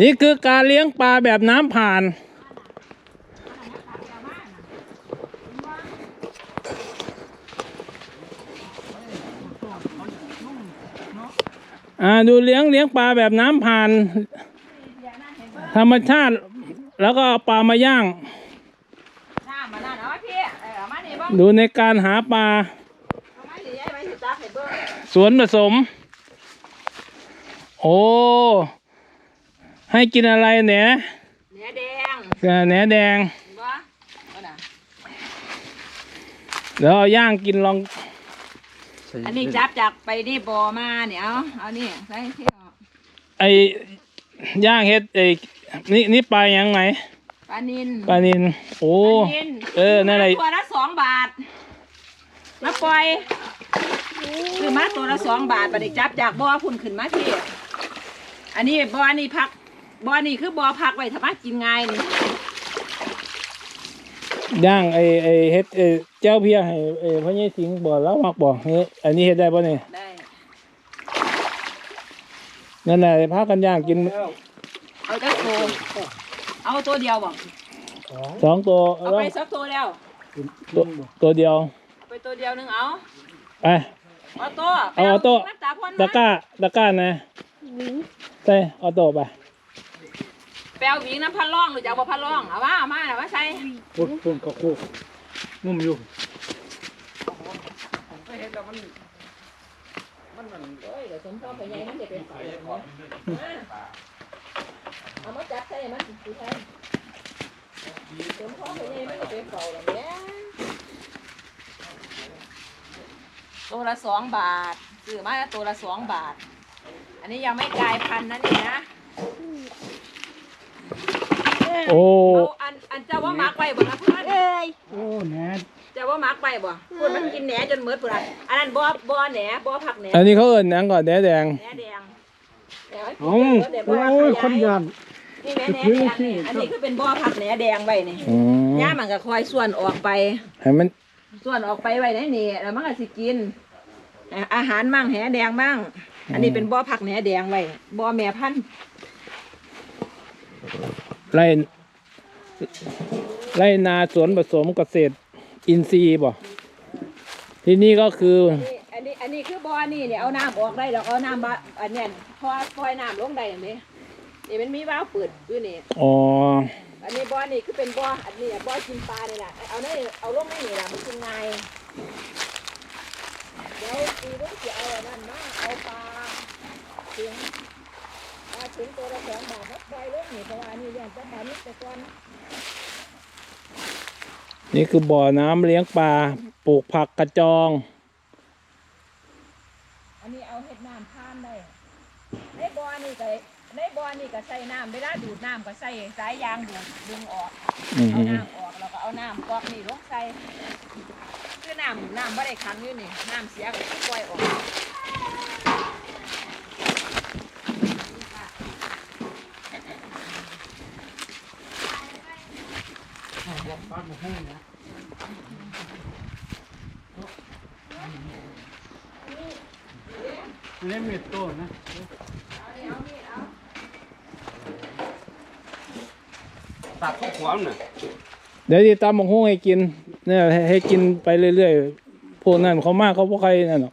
นี่คือการเลี้ยงปลาแบบน้ำผ่าน อ่าดูเลี้ยงเลี้ยงปลาแบบน้ำผ่าน ธรรมชาติแล้วก็เอาปลามาย่าง ดูในการหาปลา สวนผสม โอ้ ให้กินอะไรแหนเนื้อแดงแหนแดงเห็นบ่เอาน่ะเดี๋ยวเอาย่างกินลอง อันนี้จับจากไปนี่บ่อมาเนี่ยเอาเอานี่ใส่ที่ออกไอ้ย่างเฮ็ดไอ้นี่นี่ปลายังไงปลานินปลานินโอ้ปลานินเออนั่นแหละตัวละสองบาทมาปล่อยคือมาตัวละสองบาทบัดนี้จับจากบ่อพุ่นขึ้นมาพี่อันนี้บ่อนี่พัก บ่อนี่คือบ่อพักไว้ถ้ามากินง่ายนี่ย่างไอ้ไอ้เฮ็ดไอ้เจ้าเพียให้ไอ้พ่อใหญ่สิงห์บ่แล้วมักบ่เฮ้ยอันนี้เฮ็ดได้ป่ะเนี่ยได้นั่นแหละพากันย่างกินเอาจักตัวเอาตัวเดียวบ่สองตัวเอาแล้วไปสักตัวแล้วตัวตัวเดียวเอาไปตัวเดียวหนึงเอาไปเอาตัวเอาเอาตัวน้ำตาพ่นตะกร้าตะกร้านะใส่เอาโตะไป แปลวหวีน้ำพันร่องหรือจะเอาบ่พันร่องเอามาเอามาเอามาใส่พุ่นพุ่นเขาคู่งุ่มอยู่มันมันโอ้ยเดี๋ยวสมพ่อไปใหญ่มันจะเป็นไฟเอามาจับใส่มันสิใส่สมพ่อไปใหญ่มันจะเป็นเฝ้าแล้วเนี่ยตัวละสองบาทซื้อมาตัวละสองบาท อันนี้ยังไม่กลายพันธุ์นะนี่นะ โอ้เอาอันอันเจ้าว่ามักไปบ่นะเพื่อนโอ้แหน่เจ้าว่ามักไปบ่พูดมันกินแหนจนเมิดพุ่นอะอันนั้นบ่บ่แหนบ่ผักแหนอันนี้เขาเอิ้นหยังก่อนแดดแดงแหนแดงแหนเอ้าเดี๋ยวโอ้บ่ว่ายคนยานนี่แหนแหนแดงนี่อันนี้คือเป็นบ่อผักแหนแดงไว้นี่อืมย่ามันก็คอยส่วนออกไป ให้มันส่วนออกไปไว้ในนี่แล้วมันก็สิกินอะอาหารมั่งแหนแดงมั่งอันนี้เป็นบ่อผักแหนแดงไว้บ่อแม่พันธุ์ ไร่ไร่นาสวนผสมเกษตรอินทรีย์บ่ที่นี่ก็คือนี่อันนี้อันนี้คือบ่อนี่เนี่ยเอาน้ำออกได้แล้วเอาน้ำบะอันเนี้ยพอปล่อยน้ำลงได้เห็นไหมนี่มันมีวาล์วเปิดอยู่นี่อ๋ออันนี้บ่อนี่คือเป็นบ่ออันนี้อะบ่อกินปลานี่แหละเอาในเอาลงในนี่แหละมันกินง่ายเดี๋ยวปีนี้จะเอาอันนั้นมาเอาปลาถึงปลา ถึงตัวละสองบาทแล้วปล่อยลงนี่เพราะว่าอันนี้เลี้ยงแต่ปลานิดแต่ก่อนนี่คือบ่อน้ำเลี้ยงปลาปลูกผักกระจอง อันนี้เอาเห็ดน้ำพานได้ในบ่อนี่ก็ในบ่อนี่ก็ใส่น้ำเวลาดูดน้ำก็ใส่สายยางดูดดึงออกอืมเอาน้ำออกแล้วก็เอาน้ำกอกนี่ลงใส่คือน้ำน้ำไม่ได้ขังอยู่นี่น้ำเสียก็คือปล่อยออก อันนี้เม็ดโตนะตัดข้าวขวามน่ะเดี๋ยวที่ตามมงหุ้งให้กินเนี่ยให้ให้กินไปเรื่อยๆพวกนั้นเขามากเขาพวกใครนั่นหรอก